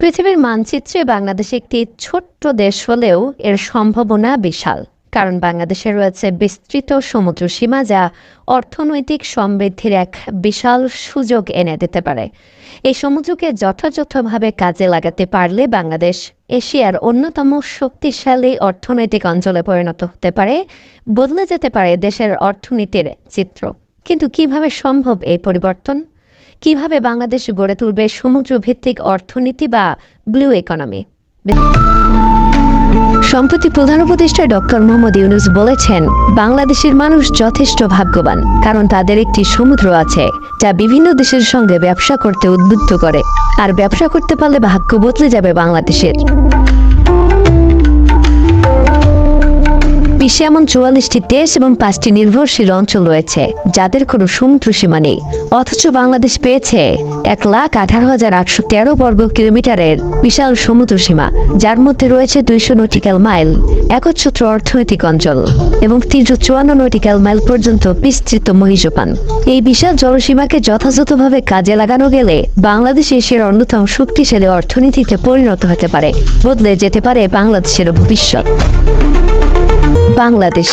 পৃথিবীর মানচিত্রে বাংলাদেশ একটি ছোট্ট দেশ হলেও এর সম্ভাবনা বিশাল, কারণ বাংলাদেশে রয়েছে বিস্তৃত সমুদ্র সীমা যা অর্থনৈতিক সমৃদ্ধির এক বিশাল সুযোগ এনে দিতে পারে। এই সমুদ্রকে যথাযথভাবে কাজে লাগাতে পারলে বাংলাদেশ এশিয়ার অন্যতম শক্তিশালী অর্থনৈতিক অঞ্চলে পরিণত হতে পারে, বদলে যেতে পারে দেশের অর্থনীতির চিত্র। কিন্তু কীভাবে সম্ভব এই পরিবর্তন? কীভাবে বাংলাদেশ গড়ে তুলবে সমুদ্র ভিত্তিক অর্থনীতি বা ব্লু ইকোনমি সম্প্রতি প্রধান উপদেষ্টা ডক্টর মোহাম্মদ ইউনুস বলেছেন, বাংলাদেশের মানুষ যথেষ্ট ভাগ্যবান, কারণ তাদের একটি সমুদ্র আছে, যা বিভিন্ন দেশের সঙ্গে ব্যবসা করতে উদ্বুদ্ধ করে, আর ব্যবসা করতে পারলে ভাগ্য বদলে যাবে বাংলাদেশের। বিশ্বে এমন চুয়াল্লিশটি দেশ এবং পাঁচটি নির্ভরশীল অঞ্চল রয়েছে, যাদের কোনো সমুদ্র সীমা নেই। অথচ বাংলাদেশ পেয়েছে এক লাখ আঠারো হাজার আটশো তেরো বর্গ কিলোমিটারের বিশাল সমুদ্র সীমা, যার মধ্যে রয়েছে দুইশো নটিক্যাল মাইল একচ্ছত্র অর্থনৈতিক অঞ্চল এবং তিনশো চুয়ান্ন নটিক্যাল মাইল পর্যন্ত বিস্তৃত মহিষপান এই বিশাল জলসীমাকে যথাযথভাবে কাজে লাগানো গেলে বাংলাদেশ এশিয়ার অন্যতম শক্তিশালী অর্থনীতিতে পরিণত হতে পারে, বদলে যেতে পারে বাংলাদেশের ভবিষ্যৎ। বাংলাদেশ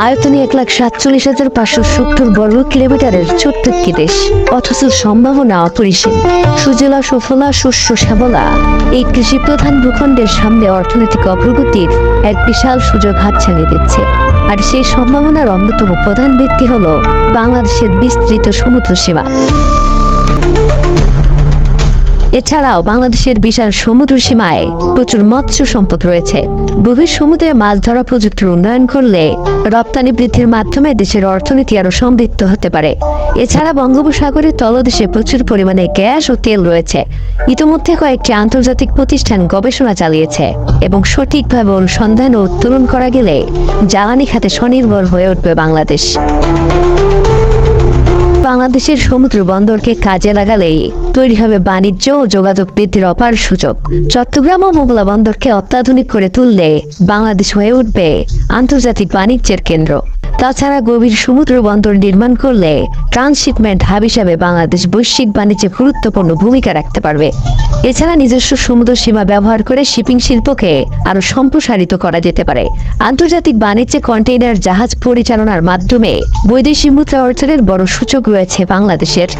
আয়তনে এক লাখ সাতচল্লিশ হাজার পাঁচশো সত্তর বর্গ কিলোমিটারের ছোট্ট একটি দেশ। অথচ সম্ভাবনা অপরিসীম। সুজলা, সফলা শস্য শ্যাবলা এই কৃষি প্রধান ভূখণ্ডের সামনে অর্থনৈতিক অগ্রগতির এক বিশাল সুযোগ হাতছানি দিচ্ছে। আর সেই সম্ভাবনার অন্যতম প্রধান ব্যক্তি হল বাংলাদেশের বিস্তৃত সমুদ্র সীমা। এছাড়াও বাংলাদেশের বিশাল সমুদ্র সীমায় প্রচুর মৎস্য সম্পদ রয়েছে। গভীর সমুদ্রে মাছ ধরা প্রযুক্তির উন্নয়ন করলে রপ্তানি বৃদ্ধির মাধ্যমে দেশের অর্থনীতি আরও সমৃদ্ধ হতে পারে। এছাড়া বঙ্গোপসাগরের তলদেশে প্রচুর পরিমাণে গ্যাস ও তেল রয়েছে। ইতোমধ্যে কয়েকটি আন্তর্জাতিক প্রতিষ্ঠান গবেষণা চালিয়েছে এবং সঠিকভাবে অনুসন্ধান ও উত্তোলন করা গেলে জ্বালানি খাতে স্বনির্ভর হয়ে উঠবে বাংলাদেশ। বাংলাদেশের সমুদ্র বন্দরকে কাজে লাগালেই তৈরি হবে বাণিজ্য ও যোগাযোগ বৃদ্ধির অপার সুযোগ। চট্টগ্রাম ও মোগলা বন্দরকে অত্যাধুনিক করে তুললে বাংলাদেশ হয়ে উঠবে আন্তর্জাতিক বাণিজ্যের কেন্দ্র। তাছাড়া গভীর সমুদ্র বন্দর নির্মাণ করলে ট্রান্সশিপমেন্ট হাব হিসাবে বাংলাদেশ বৈশ্বিক বাণিজ্যে গুরুত্বপূর্ণ ভূমিকা রাখতে পারবে। এছাড়া নিজস্ব সমুদ্র সীমা ব্যবহার করে শিপিং শিল্পকে আরও সম্প্রসারিত করা যেতে পারে। আন্তর্জাতিক বাণিজ্যে কন্টেইনার জাহাজ পরিচালনার মাধ্যমে বৈদেশিক মুদ্রা অর্জনের বড় সূচক রয়েছে বাংলাদেশের।